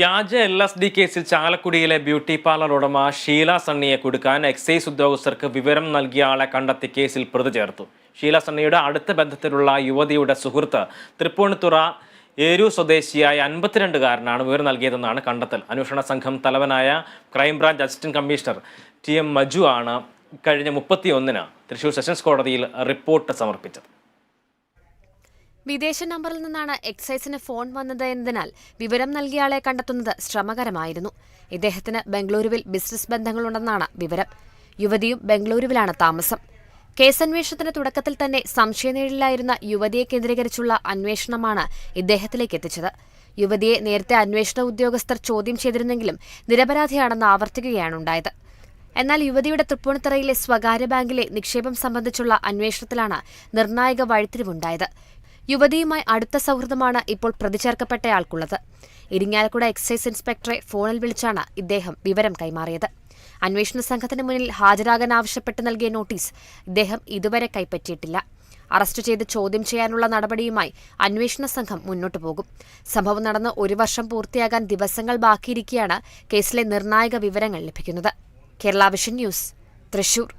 വ്യാജ L S D കേസിൽ ചാലക്കുടിയിലെ ബ്യൂട്ടി പാർലർ ഉടമ ഷീല സണ്ണിയെ കൊടുക്കാൻ എക്സൈസ് ഉദ്യോഗസ്ഥർക്ക് വിവരം നൽകിയ ആളെ കണ്ടെത്തി കേസിൽ പ്രതി ചേർത്തു. ഷീല സണ്ണിയുടെ അടുത്ത ബന്ധത്തിലുള്ള യുവതിയുടെ സുഹൃത്ത് തൃപ്പൂണിത്തുറ ഏരൂർ സ്വദേശിയായ അൻപത്തിരണ്ടുകാരനാണ് വിവരം നൽകിയതെന്നാണ് കണ്ടെത്തൽ. അന്വേഷണ സംഘം തലവനായ crime branch assistant commissioner T M Maju ആണ് കഴിഞ്ഞ മുപ്പത്തിയൊന്നിന് തൃശൂർ സെഷൻസ് കോടതിയിൽ റിപ്പോർട്ട് സമർപ്പിച്ചത്. വിദേശ നമ്പറിൽ നിന്നാണ് എക്സൈസിന് ഫോൺ വന്നത് എന്നതിനാൽ വിവരം നൽകിയയാളെ കണ്ടെത്തുന്നത് ശ്രമകരമായിരുന്നു. ഇദ്ദേഹത്തിന് ബംഗളൂരുവിൽ ബിസിനസ് ബന്ധങ്ങളുണ്ടെന്നാണ് വിവരം. യുവതിയും ബംഗളൂരുവിലാണ് താമസം. കേസന്വേഷണത്തിന്റെ തുടക്കത്തിൽ തന്നെ സംശയനിഴലിലായിരുന്ന യുവതിയെ കേന്ദ്രീകരിച്ചുള്ള അന്വേഷണമാണ് ഇദ്ദേഹത്തിലേക്ക് എത്തിച്ചത്. യുവതിയെ നേരത്തെ അന്വേഷണ ഉദ്യോഗസ്ഥർ ചോദ്യം ചെയ്തിരുന്നെങ്കിലും നിരപരാധിയാണെന്ന് ആവർത്തിക്കുകയാണ് ഉണ്ടായത്. എന്നാൽ യുവതിയുടെ തൃപ്പൂണിത്തറയിലെ സ്വകാര്യ ബാങ്കിലെ നിക്ഷേപം സംബന്ധിച്ചുള്ള അന്വേഷണത്തിലാണ് നിർണായക വഴിത്തിരിവുണ്ടായത്. യുവതിയുമായി അടുത്ത സൗഹൃദമാണ് ഇപ്പോൾ പ്രതിചേർക്കപ്പെട്ടയാൾക്കുള്ളത്. ഇരിങ്ങാലക്കുട എക്സൈസ് ഇൻസ്പെക്ടറെ ഫോണിൽ വിളിച്ചാണ് ഇദ്ദേഹം വിവരം കൈമാറിയത്. അന്വേഷണ സംഘത്തിന് മുന്നിൽ ഹാജരാകാൻ ആവശ്യപ്പെട്ട് നൽകിയ നോട്ടീസ് ഇദ്ദേഹം ഇതുവരെ കൈപ്പറ്റിയിട്ടില്ല. അറസ്റ്റ് ചെയ്ത് ചോദ്യം ചെയ്യാനുള്ള നടപടിയുമായി അന്വേഷണ സംഘം മുന്നോട്ടു പോകും. സംഭവം നടന്ന് ഒരു വർഷം പൂർത്തിയാകാൻ ദിവസങ്ങൾ ബാക്കിയിരിക്കെയാണ് കേസിലെ നിർണായക വിവരങ്ങൾ ലഭിക്കുന്നത്. Kerala vision news Thrissur.